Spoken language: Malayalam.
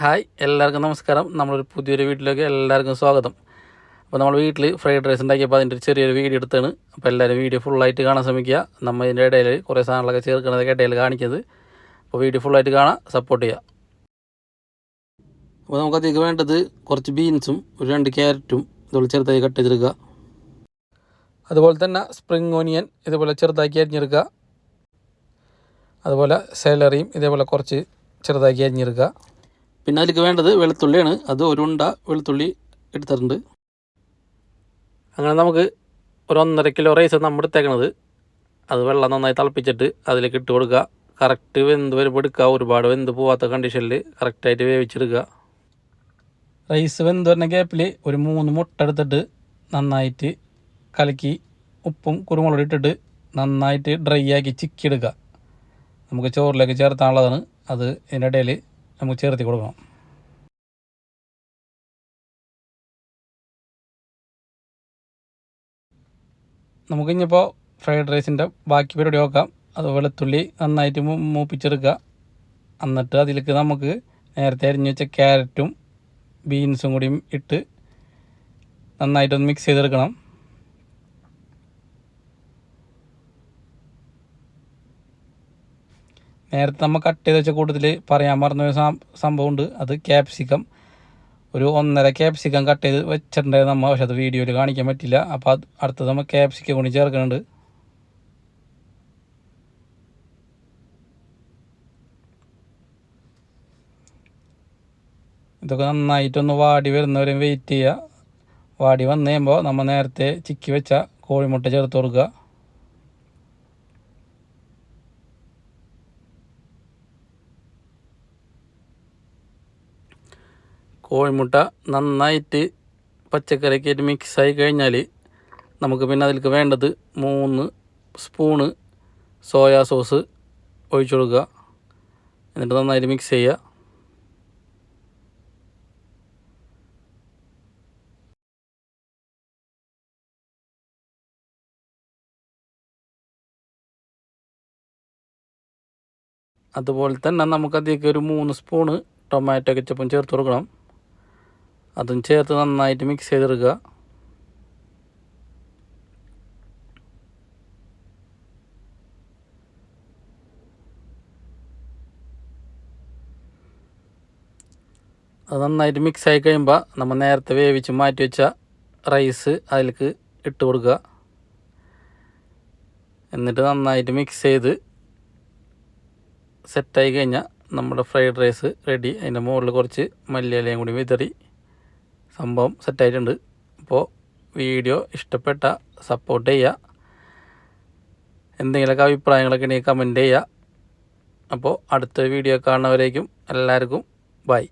ഹായ് എല്ലാവർക്കും നമസ്കാരം. നമ്മളൊരു പുതിയൊരു വീട്ടിലേക്ക് എല്ലാവർക്കും സ്വാഗതം. അപ്പോൾ നമ്മൾ വീട്ടിൽ ഫ്രൈഡ് റൈസ് ഉണ്ടാക്കിയപ്പോൾ അതിന്റെ ഒരു ചെറിയൊരു വീഡിയോ എടുത്താണ്. അപ്പോൾ എല്ലാവരും വീഡിയോ ഫുള്ളായിട്ട് കാണാൻ ശ്രമിക്കുക. നമ്മൾ ഇതിന്റെ ഇടയിൽ കുറേ സാധനങ്ങളൊക്കെ ചേർക്കുന്നതൊക്കെ ഇടയിൽ കാണിക്കുന്നത്. അപ്പോൾ വീഡിയോ ഫുള്ളായിട്ട് കാണാൻ സപ്പോർട്ട് ചെയ്യുക. അപ്പോൾ നമുക്ക് അതിലേക്ക് വേണ്ടത് കുറച്ച് ബീൻസും ഒരു രണ്ട് ക്യാരറ്റും ഇതുപോലെ ചെറുതായി കട്ട് ചെയ്തെടുക്കുക. അതുപോലെ തന്നെ സ്പ്രിങ് ഓനിയൻ ഇതുപോലെ ചെറുതാക്കി അരിഞ്ഞെടുക്കുക. അതുപോലെ സാലറിയും ഇതേപോലെ കുറച്ച് ചെറുതാക്കി അരിഞ്ഞെടുക്കുക. പിന്നെ അതിലേക്ക് വേണ്ടത് വെളുത്തുള്ളിയാണ്. അത് ഒരു ഉണ്ട വെളുത്തുള്ളി എടുത്തിട്ടുണ്ട്. അങ്ങനെ നമുക്ക് ഒരു ഒന്നര കിലോ റൈസ് നമ്മൾ എടുത്തേക്കണത്. അത് വെള്ളം നന്നായി തിളപ്പിച്ചിട്ട് അതിലേക്ക് ഇട്ട് കൊടുക്കുക. കറക്റ്റ് വെന്ത് വരുമ്പോൾ എടുക്കുക. ഒരുപാട് വെന്ത് പോവാത്ത കണ്ടീഷനിൽ കറക്റ്റായിട്ട് വേവിച്ചെടുക്കുക. റൈസ് വെന്ത് വരുന്ന ഗ്യാപ്പിൽ ഒരു മൂന്ന് മുട്ട എടുത്തിട്ട് നന്നായിട്ട് കലക്കി ഉപ്പും കുരുമുളകും ഇട്ടിട്ട് നന്നായിട്ട് ഡ്രൈ ആക്കി ചിക്കിയെടുക്കുക നമുക്ക് ചോറിലേക്ക് ചേർത്താനുള്ളതാണ്. അത് ഇതിന്റെ ഇടയിൽ നമുക്ക് ചേർത്തി കൊടുക്കണം. നമുക്കിഞ്ഞിപ്പോൾ ഫ്രൈഡ് റൈസിന്റെ ബാക്കി പരിപാടി നോക്കാം. അത് വെളുത്തുള്ളി നന്നായിട്ട് മൂപ്പിച്ചെടുക്കുക. എന്നിട്ട് അതിലേക്ക് നമുക്ക് നേരത്തെ അരിഞ്ഞു വെച്ച ക്യാരറ്റും ബീൻസും കൂടിയും ഇട്ട് നന്നായിട്ടൊന്ന് മിക്സ് ചെയ്തെടുക്കണം. നേരത്തെ നമ്മൾ കട്ട് ചെയ്ത് വെച്ച കൂട്ടത്തിൽ പറയാൻ മറന്ന സം- സംഭവമുണ്ട്. അത് ക്യാപ്സിക്കം ഒരു ഒന്നര ക്യാപ്സിക്കം കട്ട് ചെയ്ത് വെച്ചിട്ടുണ്ടായിരുന്നു നമ്മൾ പക്ഷെ അത് വീഡിയോയിൽ കാണിക്കാൻ പറ്റില്ല അപ്പോൾ അത് അടുത്തത് നമ്മൾ ക്യാപ്സിക്കം കൂടി ചേർക്കുന്നുണ്ട്. ഇതൊക്കെ നന്നായിട്ടൊന്ന് വാടി വരുന്നവരെയും വെയിറ്റ് ചെയ്യുക വാടി വന്നു കഴിയുമ്പോൾ നമ്മൾ നേരത്തെ ചിക്കി വെച്ച കോഴിമുട്ട ചേർത്ത് കൊടുക്കുക. കോഴിമുട്ട നന്നായിട്ട് പച്ചക്കറിക്കായിട്ട് മിക്സായി കഴിഞ്ഞാൽ നമുക്ക് പിന്നെ അതിലേക്ക് വേണ്ടത് മൂന്ന് സ്പൂണ് സോയാ സോസ് ഒഴിച്ചു കൊടുക്കുക. എന്നിട്ട് നന്നായിട്ട് മിക്സ് ചെയ്യുക. അതുപോലെ തന്നെ നമുക്കതിലേക്ക് ഒരു മൂന്ന് സ്പൂണ് ടൊമാറ്റോ കെച്ചപ്പും ചേർത്ത് കൊടുക്കണം. അതും ചേർത്ത് നന്നായിട്ട് മിക്സ് ചെയ്തെടുക്കുക. അത് നന്നായിട്ട് മിക്സ് ആയി കഴിയുമ്പോൾ നമ്മൾ നേരത്തെ വേവിച്ച് മാറ്റി വെച്ച റൈസ് അതിലേക്ക് ഇട്ട് കൊടുക്കുക. എന്നിട്ട് നന്നായിട്ട് മിക്സ് ചെയ്ത് സെറ്റായി കഴിഞ്ഞാൽ നമ്മുടെ ഫ്രൈഡ് റൈസ് റെഡി അതിന്റെ മുകളിൽ കുറച്ച് മല്ലിയിലയും കൂടി വിതറി സംഭവം സെറ്റായിട്ടുണ്ട്. അപ്പോൾ വീഡിയോ ഇഷ്ടപ്പെട്ട സപ്പോർട്ട് ചെയ്യുക എന്തെങ്കിലുമൊക്കെ അഭിപ്രായങ്ങളൊക്കെ ഉണ്ടെങ്കിൽ കമന്റ് ചെയ്യുക അപ്പോൾ അടുത്ത വീഡിയോ കാണുന്നവരേക്കും എല്ലാവർക്കും ബൈ